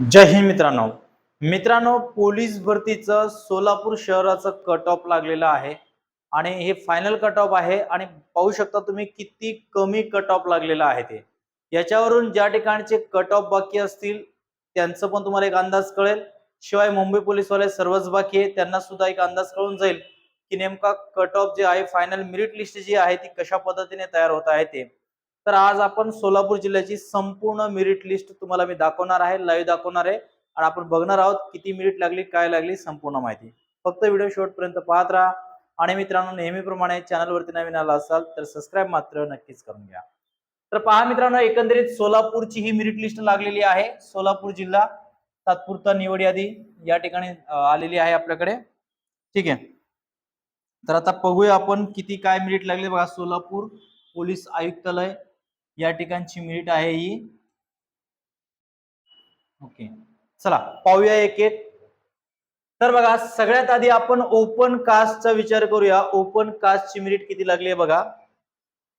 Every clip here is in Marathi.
जय हिंद मित्रांनो. मित्रांनो पोलीस भरतीचं सोलापूर शहराचं कट ऑफ लागलेलं आहे. आणि हे फायनल कट ऑफ आहे आणि पाहू शकता तुम्ही किती कमी कट ऑफ लागलेलं आहे ते. याच्यावरून ज्या ठिकाणचे कट ऑफ बाकी असतील त्यांचं पण तुम्हाला एक अंदाज कळेल. शिवाय मुंबई पोलीसवाले सर्वच बाकी आहे त्यांना सुद्धा एक अंदाज कळून जाईल की नेमका कट ऑफ जे आहे फायनल मेरिट लिस्ट जी आहे ती कशा पद्धतीने तयार होत आहे ते. तर आज आपण सोलापूर जिल्ह्याची संपूर्ण मेरिट लिस्ट तुम्हाला मी दाखवणार आहे लाईव्ह दाखवणार आहे. आणि आपण बघणार आहोत किती मेरिट लागली काय लागली संपूर्ण माहिती. फक्त व्हिडिओ शेवटपर्यंत पाहत राहा. आणि मित्रांनो नेहमीप्रमाणे चॅनलवरती नवीन आला असाल तर सबस्क्राईब मात्र नक्कीच करून घ्या. तर पहा मित्रांनो एकंदरीत सोलापूरची ही मेरिट लिस्ट लागलेली आहे. सोलापूर जिल्हा तात्पुरता निवड यादी या ठिकाणी आलेली आहे आपल्याकडे. ठीक आहे. तर आता बघूया आपण किती काय मेरिट लागले बघा सोलापूर पोलीस आयुक्तालय. या ठिकाणची मिनिट आहे ही. ओके. चला पाहूया एक एक. तर बघा सगळ्यात आधी आपण ओपन कास्टचा विचार करूया. ओपन कास्टची मिनिट किती लागली आहे बघा.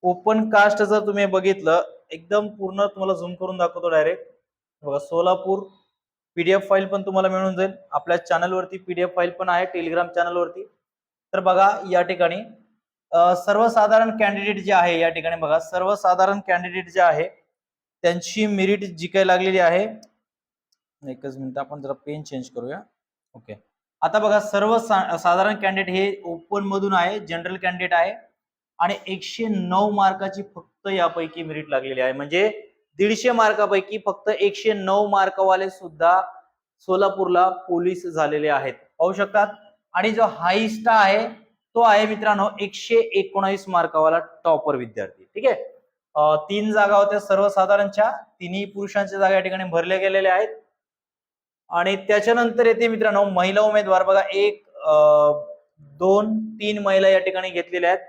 ओपन कास्ट जर तुम्ही बघितलं एकदम पूर्ण तुम्हाला झूम करून दाखवतो डायरेक्ट बघा सोलापूर पीडीएफ फाईल पण तुम्हाला मिळून जाईल. आपल्या चॅनलवरती पीडीएफ फाईल पण आहे टेलिग्राम चॅनलवरती तर बघा या ठिकाणी सर्वसाधारण कॅन्डिडेट जे आहे या ठिकाणी बघा सर्वसाधारण कॅन्डिडेट जे आहे त्यांची मेरिट जी काही लागलेली आहे. एकच मिनिट आपण जरा पेन चेंज करूया. ओके आता बघा सर्व साधारण कॅन्डिडेट हे ओपन मधून आहे जनरल कॅन्डिडेट आहे आणि एकशे नऊ मार्काची फक्त यापैकी मेरिट लागलेली आहे. म्हणजे दीडशे मार्कापैकी फक्त एकशे नऊ मार्कवाले सुद्धा सोलापूरला पोलीस झालेले आहेत. पाहू शकतात? आणि जो हाईस्ट आहे तो आहे मित्रांनो एकशे एकोणावीस मार्कावाला टॉपर विद्यार्थी. ठीक आहे? तीन जागा होत्या सर्वसाधारणच्या. तिन्ही पुरुषांच्या जागा या ठिकाणी भरल्या गेलेल्या आहेत. आणि त्याच्यानंतर येते मित्रांनो महिला उमेदवार. बघा एक दोन तीन महिला या ठिकाणी घेतलेल्या आहेत.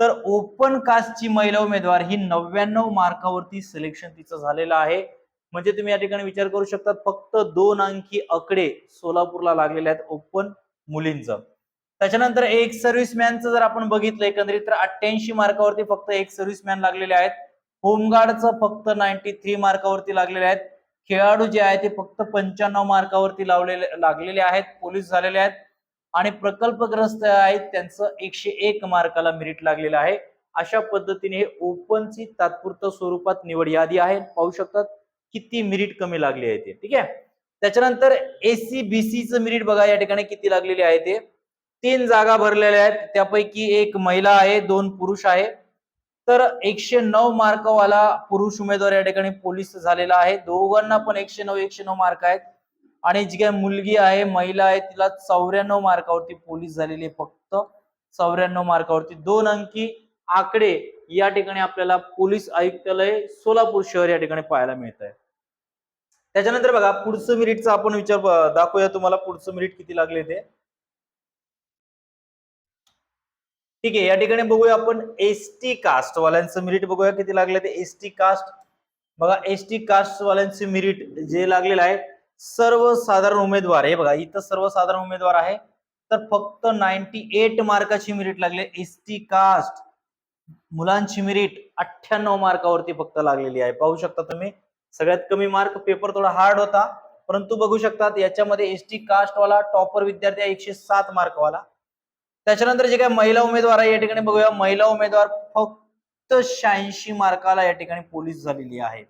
तर ओपन कास्टची महिला उमेदवार ही नव्याण्णव मार्कावरती सिलेक्शन तिचं झालेलं आहे. म्हणजे तुम्ही या ठिकाणी विचार करू शकता फक्त दोन अंकी आकडे सोलापूरला लागलेले आहेत ओपन मुलींचं. त्याच्यानंतर एक सर्व्हिसमॅनचं जर आपण बघितलं एकंदरीत तर अठ्ठ्याऐंशी मार्कावरती फक्त एक सर्व्हिसमॅन लागलेले आहेत. होमगार्डचं फक्त नाईन्टी थ्री मार्कावरती लागलेले आहेत. खेळाडू जे आहेत ते फक्त पंच्याण्णव मार्कावरती लावलेले लागलेले आहेत. पोलीस झालेले आहेत. आणि प्रकल्पग्रस्त आहेत त्यांचं एकशे एक मार्काला मेरिट लागलेलं आहे. अशा पद्धतीने हे ओपनची तात्पुरतं स्वरूपात निवड यादी आहे. पाहू शकतात किती मिरिट कमी लागली आहे ते. ठीक आहे? त्याच्यानंतर एसी मिरिट बघा या ठिकाणी किती लागलेली आहे ते. तीन जागा भरलेल्या आहेत. त्यापैकी एक महिला आहे दोन पुरुष आहे. तर एकशे नऊ मार्कवाला पुरुष उमेदवार या ठिकाणी पोलीस झालेला आहे. दोघांना पण एकशे नऊ एकशे नऊ मार्क आहेत. आणि जी काय मुलगी आहे महिला आहे तिला चौऱ्याण्णव मार्कावरती पोलीस झालेली आहे फक्त. चौऱ्याण्णव मार्कावरती. दोन अंकी आकडे या ठिकाणी आपल्याला पोलीस आयुक्तालय सोलापूर शहर या ठिकाणी पाहायला मिळत आहे त्याच्यानंतर बघा पुढचं मिनिटचा आपण विचार दाखवूया तुम्हाला. पुढचं मिनिट किती लागले ते. ठीक आहे या ठिकाणी बघूया आपण एस टी कास्ट वाल्यांचं मेरिट बघूया किती लागले ते एस टी कास्ट बघा एस टी कास्ट मेरिट जे लागलेलं आहे सर्वसाधारण उमेदवार हे बघा इथं सर्वसाधारण उमेदवार आहे तर फक्त नाईन्टी एट मार्काची मेरिट लागले एस टी कास्ट मुलांची मेरिट अठ्ठ्याण्णव मार्कावरती फक्त लागलेली आहे. पाहू शकता तुम्ही सगळ्यात कमी मार्क पेपर थोडा हार्ड होता परंतु बघू शकतात याच्यामध्ये एस टी टॉपर विद्यार्थी एकशे सात मार्कवाला. त्याच्यानंतर जे काही महिला उमेदवार आहे या ठिकाणी बघूया. महिला उमेदवार फक्त शहाऐंशी मार्काला या ठिकाणी पोलीस झालेली आहे.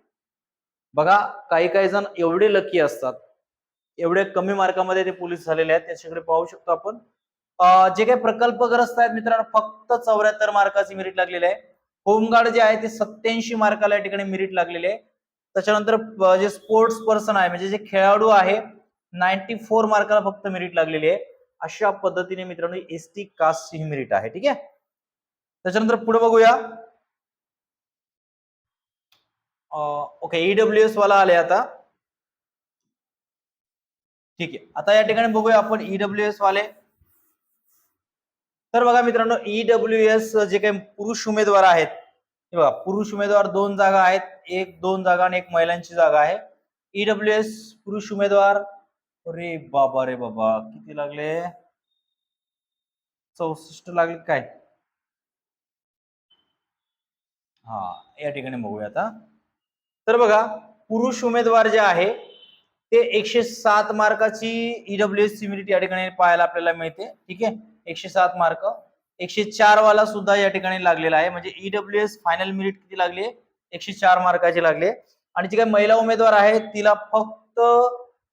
बघा काही काही जण एवढे लकी असतात. एवढे कमी मार्कामध्ये ते पोलीस झालेले आहेत. त्याच्याकडे पाहू शकतो आपण. जे काही प्रकल्पग्रस्त आहेत मित्रांनो फक्त चौऱ्याहत्तर मार्काची मेरिट लागलेली आहे. होमगार्ड जे आहे ते सत्याऐंशी मार्काला या ठिकाणी मेरिट लागलेले आहे. त्याच्यानंतर जे स्पोर्ट्स पर्सन आहे म्हणजे जे खेळाडू आहे नाईन्टी फोर मार्काला फक्त मेरिट लागलेली आहे. अशा पद्धतीने मित्रांनो एस टी कास्ट ही मेरिट आहे ठीक आहे? त्याच्यानंतर पुढे बघूया. ओके ईडब्ल्यू एस वाला आले आता. ठीक आहे. आता या ठिकाणी बघूया आपण ईडब्ल्यू एस वाले. तर बघा मित्रांनो ईडब्ल्यू एस जे काही पुरुष उमेदवार आहेत हे बघा पुरुष उमेदवार दोन जागा आहेत. एक दोन जागा आणि एक महिलांची जागा आहे. ईडब्ल्यू एस पुरुष उमेदवार अरे बाबा रे बाबा. किती लागले? चौसष्ट लागले काय? हा या ठिकाणी बघूया आता. तर बघा पुरुष उमेदवार जे आहे ते एकशे सात मार्काची ईडब्ल्यू एस सिमिलिट या ठिकाणी पाहायला आपल्याला मिळते. ठीक आहे? एकशे सात मार्क. एकशे चार वाला सुद्धा या ठिकाणी लागलेला आहे. म्हणजे ईडब्ल्यू एस फायनल मिरिट किती लागली? एकशे चार मार्काची लागली. आणि जी काही महिला उमेदवार आहे तिला फक्त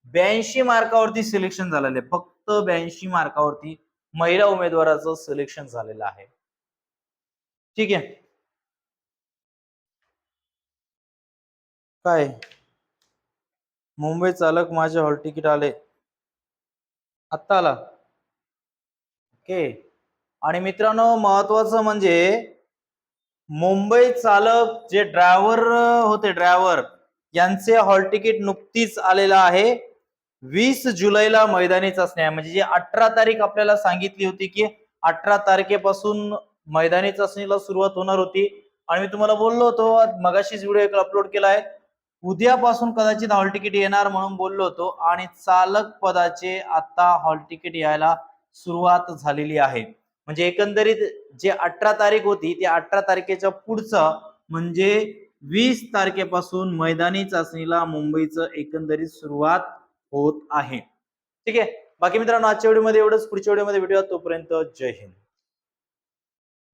ब्याऐंशी मार्कावरती सिलेक्शन झालेलं. आहे फक्त ब्याऐंशी मार्कावरती महिला उमेदवाराचं सिलेक्शन झालेलं आहे. ठीक आहे? काय? मुंबई चालक माझे हॉल तिकीट आले. आत्ता आला. ओके. आणि मित्रांनो महत्वाचं म्हणजे मुंबई चालक जे ड्रायव्हर होते ड्रायव्हर यांचे हॉल तिकीट नुकतीच आलेलं आहे. वीस जुलैला मैदानी चाचणी आहे म्हणजे जी अठरा तारीख आपल्याला सांगितली होती की अठरा तारखेपासून मैदानी चाचणीला सुरुवात होणार होती. आणि मी तुम्हाला बोललो होतो मगाशीच व्हिडिओ एक अपलोड केला आहे. उद्यापासून कदाचित हॉल तिकीट येणार म्हणून बोललो होतो. आणि चालक पदाचे आता हॉल तिकीट यायला सुरुवात झालेली आहे. म्हणजे एकंदरीत जे अठरा तारीख होती त्या अठरा तारखेच्या पुढचं म्हणजे वीस तारखेपासून मैदानी चाचणीला मुंबईचं एकंदरीत सुरुवात होत आहे. ठीक आहे? बाकी मित्रांनो आजच्या व्हिडिओमध्ये एवढंच. पुढच्या व्हिडिओमध्ये भेटूया. तोपर्यंत जय हिंद.